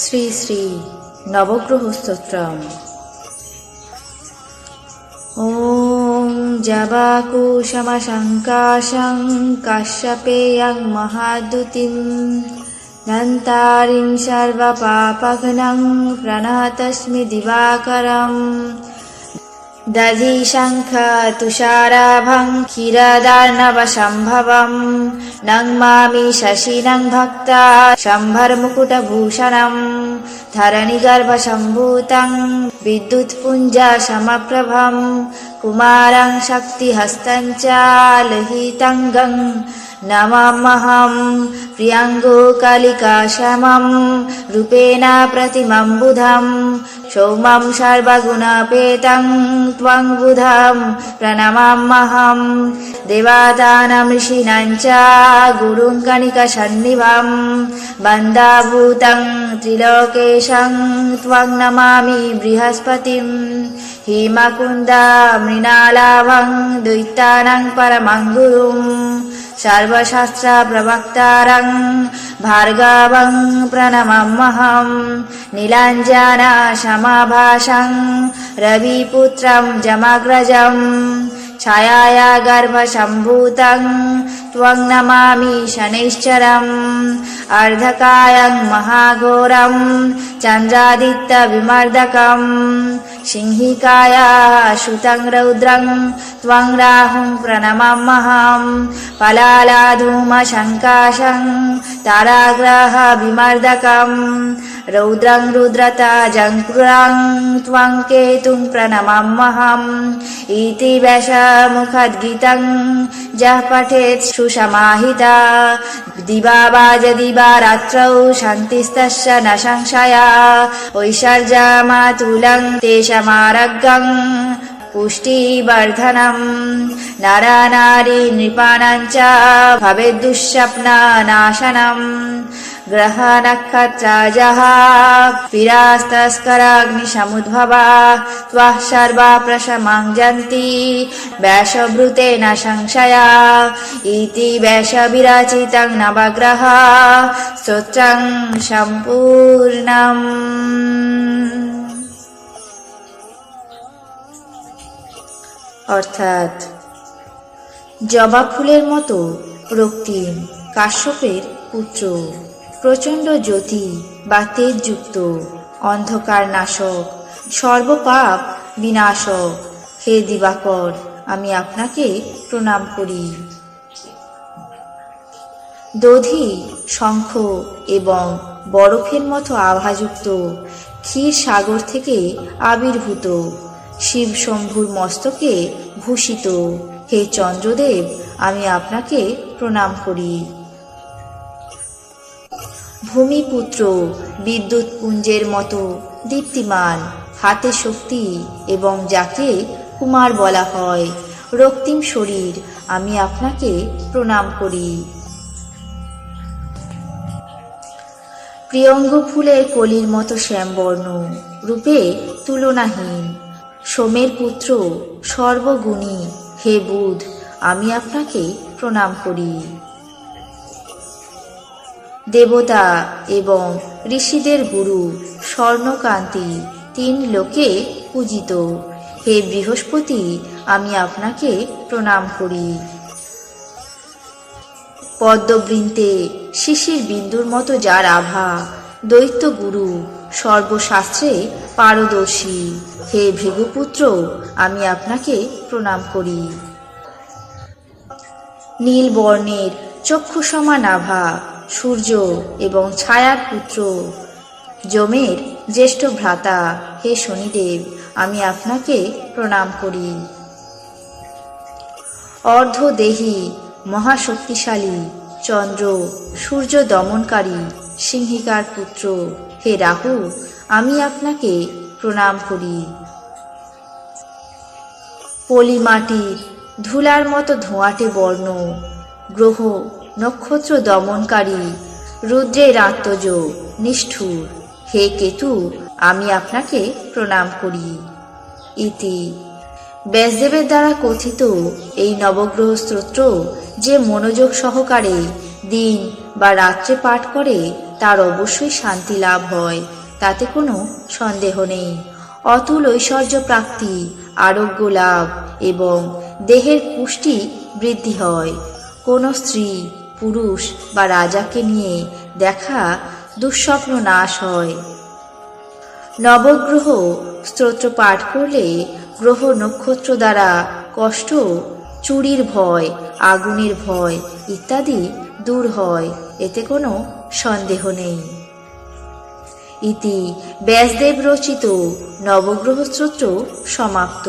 শ্রী শ্রী নবগ্রহ স্তোত্রম ॐ जवाकुशमशङ्काशं काश्यपेयं महाद्युतिं नन्तारिं सर्वपापघ्नं प्रणतस्मि दिवाकरम् दधिशङ्ख तुषाराभं क्षीरदार्णवसम्भवं नङ्मामि शशिनं भक्ता शम्भरमुकुटभूषणम् धरणिगर्भसम्भूतं विद्युत्पुञ्जसमप्रभं कुमारं शक्तिहस्तं च लोहितङ्गं नमामहं प्रियङ्गोकलिकाशमं रूपेण प्रतिमं बुधं सौमं सर्वगुणपेतं त्वं बुधं प्रणमाम्यहं देवादानं ऋषीणां च गुरुं कणिकसन्निभं बन्दाभूतं त्रिलोकेशं त्वं नमामि बृहस्पतिं हिमकुन्दा मृणालाभं दैत्यानां परमं गुरुं सर्वशास्त्रप्रवक्तारं भार्गवं प्रणममहं नीलाञ्जना समाभासं रविपुत्रं जमग्रजं छायाया गर्भसम्भूतं त्वं नमामि शनैश्चरम् अर्धकायं महाघोरं चन्द्रादित्यविमर्दकं सिंहिकाया श्रुतं रौद्रं त्वं राहुं प्रणममहं पलालाधूमशङ्काशं ताराग्रहविमर्दकं रौद्रं रुद्रता जङ्कुरं त्वं केतुं प्रणममहम् इति वशमुखद्गीतं यः पठेत् सुसमाहिता दिवा वा यदिवा रात्रौ शान्तिस्तस्य न संशया ऐश्वर्यमातुलं तेषामारोग्यं पुष्टिवर्धनं नरनारी नृपाणां च भवेद्दुःस्वप्ननाशनम् ग्रहनक्षत्रजः विरास्तस्कराग्निसमुद्भवा त्वः सर्वा प्रशमाञ्जन्ति व्यासभृतेन संशया इति व्यासविरचितं नवग्रह स्तोत्रं सम्पूर्णम् অর্থাৎ জবা ফুলের মতো রক্তিম কাশ্যপের পুত্র প্রচণ্ড জ্যোতি বা তেজযুক্ত, অন্ধকার নাশক, সর্বপাপ বিনাশক। হে দিবাকর, আমি আপনাকে প্রণাম করি। দধি, শঙ্খ এবং বরফের মতো আভাযুক্ত, ক্ষীর সাগর থেকে আবির্ভূত, শিব শম্ভুর মস্তকে ভূষিত। হে চন্দ্রদেব, আমি আপনাকে প্রণাম করি। ভূমিপুত্র, বিদ্যুৎ পুঞ্জের মতো দীপ্তিমান, হাতে শক্তি এবং যাকে কুমার বলা হয়, রক্তিম শরীর, আমি আপনাকে প্রণাম করি। প্রিয়ঙ্গ ফুলের কলির মতো শ্যামবর্ণ, রূপে তুলনাহীন। সোমের পুত্র, সর্বগুণী, হে বুধ, আমি আপনাকে প্রণাম করি। দেবতা এবং ঋষিদের গুরু স্বর্ণকান্তি তিন লোকে পূজিত। হে বৃহস্পতি, আমি আপনাকে প্রণাম করি। পদ্মবৃন্তে শিশির বিন্দুর মতো যার আভা, দৈত্য গুরু, সর্বশাস্ত্রে পারদর্শী। হে ভৃগুপুত্র, আমি আপনাকে প্রণাম করি। নীল বর্ণের চক্ষু সমান আভা সূর্য এবং ছায়ার পুত্র। যমের জ্যেষ্ঠ ভ্রাতা, হে শনিদেব, আমি আপনাকে প্রণাম করি। অর্ধদেহী, মহাশক্তিশালী, চন্দ্র সূর্য দমনকারী সিংহিকার পুত্র, হে রাহু, আমি আপনাকে প্রণাম করি। পলিমাটির ধুলার মতো ধোঁয়াটে বর্ণ, গ্রহ নক্ষত্র দমনকারী, রুদ্রের আত্মজ, নিষ্ঠুর। হে কেতু, আমি আপনাকে প্রণাম করি। ইতি। ব্যাসদেবের দ্বারা কথিত এই নবগ্রহ স্তোত্র যে মনোযোগ সহকারে দিন বা রাত্রে পাঠ করে, তার অবশ্যই শান্তি লাভ হয়, তাতে কোনো সন্দেহ নেই। অতুল ঐশ্বর্য প্রাপ্তি, আরোগ্য লাভ এবং দেহের পুষ্টি বৃদ্ধি হয়। কোনো স্ত্রী পুরুষ বা রাজাকে নিয়ে দেখা দুঃস্বপ্ন নাশ হয়। নবগ্রহ স্তোত্র পাঠ করলে গ্রহ নক্ষত্র দ্বারা কষ্ট, চুরির ভয়, আগুনের ভয় ইত্যাদি দূর হয়, এতে কোনো সন্দেহ নেই। ইতি ব্যাসদেব রচিত নবগ্রহ স্তোত্র সমাপ্ত।